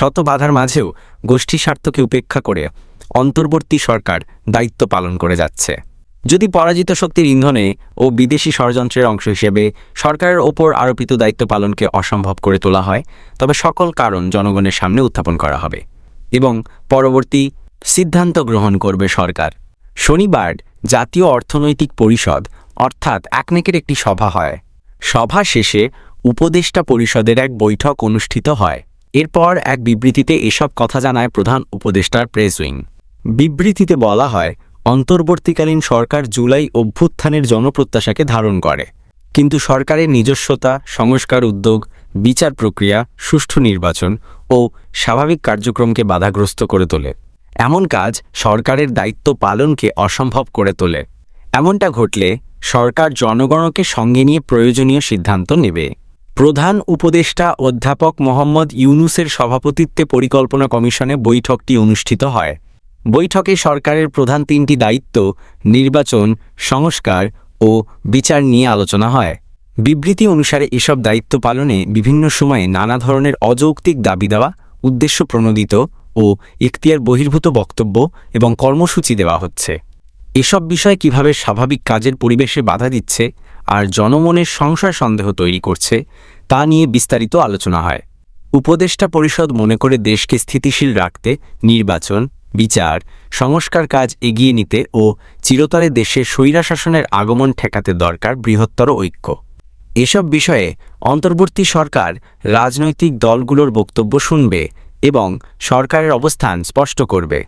শত বাধার মাঝেও গোষ্ঠী স্বার্থকে উপেক্ষা করে অন্তর্বর্তী সরকার দায়িত্ব পালন করে যাচ্ছে। যদি পরাজিত শক্তির ইন্ধনে ও বিদেশি ষড়যন্ত্রের অংশ হিসেবে সরকারের ওপর আরোপিত দায়িত্ব পালনকে অসম্ভব করে তোলা হয়, তবে সকল কারণ জনগণের সামনে উত্থাপন করা হবে এবং পরবর্তী সিদ্ধান্ত গ্রহণ করবে সরকার। শনিবার জাতীয় অর্থনৈতিক পরিষদ, অর্থাৎ একনেকের একটি সভা হয়। সভা শেষে উপদেষ্টা পরিষদের এক বৈঠক অনুষ্ঠিত হয়। এরপর এক বিবৃতিতে এসব কথা জানায় প্রধান উপদেষ্টার প্রেস উইং। বিবৃতিতে বলা হয়, অন্তর্বর্তীকালীন সরকার জুলাই অভ্যুত্থানের জনপ্রত্যাশাকে ধারণ করে। কিন্তু সরকারের নিজস্বতা, সংস্কার উদ্যোগ, বিচার প্রক্রিয়া, সুষ্ঠু নির্বাচন ও স্বাভাবিক কার্যক্রমকে বাধাগ্রস্ত করে তোলে। এমন কাজ সরকারের দায়িত্ব পালনকে অসম্ভব করে তোলে। এমনটা ঘটলে সরকার জনগণকে সঙ্গে নিয়ে প্রয়োজনীয় সিদ্ধান্ত নেবে। প্রধান উপদেষ্টা অধ্যাপক মোহাম্মদ ইউনুসের সভাপতিত্বে পরিকল্পনা কমিশনে বৈঠকটি অনুষ্ঠিত হয়। বৈঠকে সরকারের প্রধান তিনটি দায়িত্ব, নির্বাচন, সংস্কার ও বিচার নিয়ে আলোচনা হয়। বিবৃতি অনুসারে এসব দায়িত্ব পালনে বিভিন্ন সময়ে নানা ধরনের অযৌক্তিক দাবি দেওয়া, উদ্দেশ্য প্রণোদিত ও ইখতিয়ার বহির্ভূত বক্তব্য এবং কর্মসূচি দেওয়া হচ্ছে। এসব বিষয় কীভাবে স্বাভাবিক কাজের পরিবেশে বাধা দিচ্ছে আর জনমনের সংশয় সন্দেহ তৈরি করছে, তা নিয়ে বিস্তারিত আলোচনা হয়। উপদেষ্টা পরিষদ মনে করে দেশকে স্থিতিশীল রাখতে, নির্বাচন, বিচার, সংস্কার কাজ এগিয়ে নিতে ও চিরতরে দেশের স্বৈরাশাসনের আগমন ঠেকাতে দরকার বৃহত্তর ঐক্য। এসব বিষয়ে অন্তর্বর্তী সরকার রাজনৈতিক দলগুলোর বক্তব্য শুনবে এবং সরকারের অবস্থান স্পষ্ট করবে।